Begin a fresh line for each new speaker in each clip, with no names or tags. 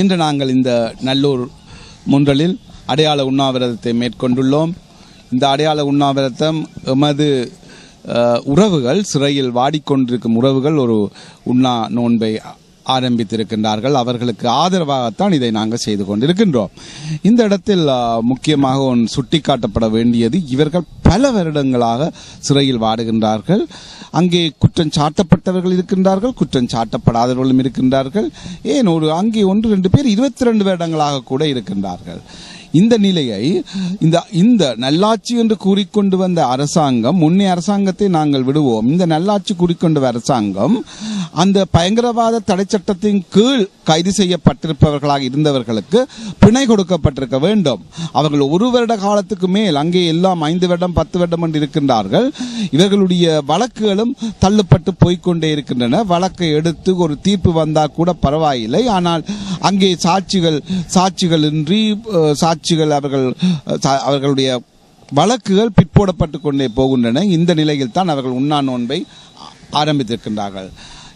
இன்று நாங்கள் இந்த நல்லூர் முன்றலில் அடையாள உண்ணாவிரதத்தை மேற்கொண்டுள்ளோம். இந்த அடையாள உண்ணாவிரதம் எமது உறவுகள் சிறையில் வாடிக்கொண்டிருக்கும் உறவுகள் ஒரு உண்ணா நோன்பை ஆரம்பித்திருக்கின்றார்கள். அவர்களுக்கு ஆதரவாகத்தான் இதை நாங்கள் செய்து கொண்டிருக்கின்றோம். இந்த இடத்தில் முக்கியமாக ஒன் சுட்டிக்காட்டப்பட வேண்டியது இவர்கள் பல வருடங்களாக சிறையில் வாடுகின்றார்கள். அங்கே குற்றம் சாட்டப்பட்டவர்கள் இருக்கின்றார்கள் குற்றம் சாட்டப்படாதவர்களும் இருக்கின்றார்கள். ஏன் ஒரு அங்கே ஒன்று ரெண்டு பேர் இருபத்தி ரெண்டு வருடங்களாக கூட இருக்கின்றார்கள். இந்த நிலையை இந்த இந்த நல்லாட்சி என்று கூறிக்கொண்டு வந்த அரசாங்கம் முன்னே அரசாங்கத்தை நாங்கள் விடுவோம் இந்த நல்லாட்சி கூறிக்கொண்டு வந்த அரசாங்கம் அந்த பயங்கரவாத தடை சட்டத்தின் கீழ் கைது செய்யப்பட்டிருப்பவர்களாக இருந்தவர்களுக்கு பிணை கொடுக்கப்பட்டிருக்க வேண்டும். அவர்கள் ஒரு வருட காலத்துக்கு மேல் அங்கே எல்லாம் ஐந்து வருடம் பத்து வருடம் என்று இருக்கின்றார்கள். இவர்களுடைய வழக்குகளும் தள்ளுப்பட்டு போய்க்கொண்டே இருக்கின்றன. வழக்கை எடுத்து ஒரு தீர்ப்பு வந்தால் கூட பரவாயில்லை. ஆனால் அங்கே சாட்சிகள் சாட்சிகள் இன்றி சாட்சிகள் அவர்கள் சா- அவர்களுடைய வழக்குகள் பிற்போடப்பட்டு கொண்டே போகின்றன. இந்த நிலையில் தான் அவர்கள் உண்ணா நோன்பை ஆரம்பித்திருக்கின்றார்கள்.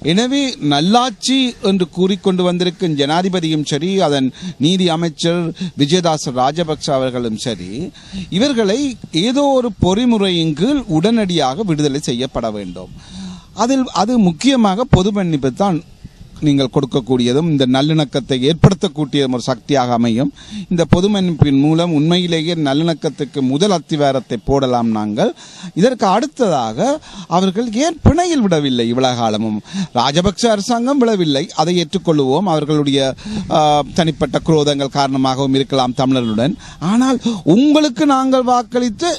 எனவே நல்லாட்சி என்று கூறிக்கொண்டு வந்திருக்கும் ஜனாதிபதியும் சரி அதன் நீதி அமைச்சர் விஜயதாச ராஜபக்ச அவர்களும் சரி இவர்களை ஏதோ ஒரு பொறிமுறையின் கீழ் உடனடியாக விடுதலை செய்யப்பட வேண்டும். அதில் அது முக்கியமாக பொது மன்னிப்பு தான் நீங்கள் கொடுக்கக்கூடியதும் இந்த நல்லிணக்கத்தை ஏற்படுத்தக்கூடிய ஒரு சக்தியாக அமையும். இந்த பொதுமன்னிப்பின் மூலம் உண்மையிலேயே நல்லிணக்கத்துக்கு முதல் அத்திவாரத்தை போடலாம் நாங்கள். இதற்கு அடுத்ததாக அவர்கள் ஏன் பிணையில் விடவில்லை இவ்வளவு காலமும்? ராஜபக்ச அரசாங்கம் விடவில்லை. அதை ஏற்றுக்கொள்வோம் அவர்களுடைய தனிப்பட்ட குரோதங்கள் காரணமாகவும் இருக்கலாம் தமிழர்களுடன். ஆனால் உங்களுக்கு நாங்கள் வாக்களித்து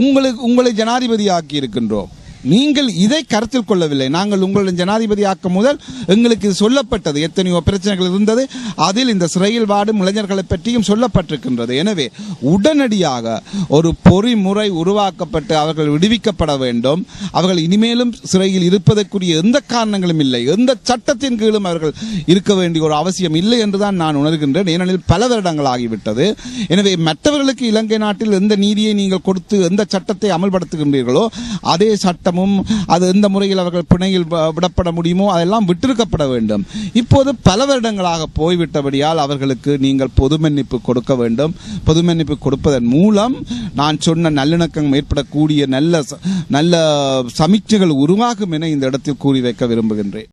உங்களுக்கு உங்களை ஜனாதிபதி ஆக்கி இருக்கின்றோம். நீங்கள் இதை கருத்தில் கொள்ளவில்லை. நாங்கள் உங்களுடைய ஜனாதிபதி ஆக்கும் முதல் எங்களுக்கு சொல்லப்பட்டது. எத்தனையோ பிரச்சனைகள் இருந்தது. அதில் இந்த சிறையில் வாடும் இளைஞர்களை பற்றியும் சொல்லப்பட்டிருக்கின்றது. எனவே உடனடியாக ஒரு பொறிமுறை உருவாக்கப்பட்டு அவர்கள் விடுவிக்கப்பட வேண்டும். அவர்கள் இனிமேலும் சிறையில் இருப்பதற்குரிய எந்த காரணங்களும் இல்லை. எந்த சட்டத்தின் கீழும் அவர்கள் இருக்க வேண்டிய ஒரு அவசியம் இல்லை என்றுதான் நான் உணர்கின்றேன். ஏனெனில் பல வருடங்கள் ஆகிவிட்டது. எனவே மற்றவர்களுக்கு இலங்கை நாட்டில் எந்த நீதியை நீங்கள் கொடுத்து எந்த சட்டத்தை அமல்படுத்துகின்றீர்களோ அதே சட்டமும் அது எந்த முறையில் அவர்கள் பிணையில் வ- விடப்பட முடியுமோ அதெல்லாம் விட்டிருக்கப்பட வேண்டும். இப்போது பல வருடங்களாக போய்விட்டபடியால் அவர்களுக்கு நீங்கள் பொது மன்னிப்பு கொடுக்க வேண்டும். பொது மன்னிப்பு கொடுப்பதன் மூலம் நான் சொன்ன நல்லிணக்கம் ஏற்படக்கூடிய நல்ல ச- நல்ல சமீட்சைகள் உருவாகும் என இந்த இடத்தில் கூறி வைக்க விரும்புகின்றேன்.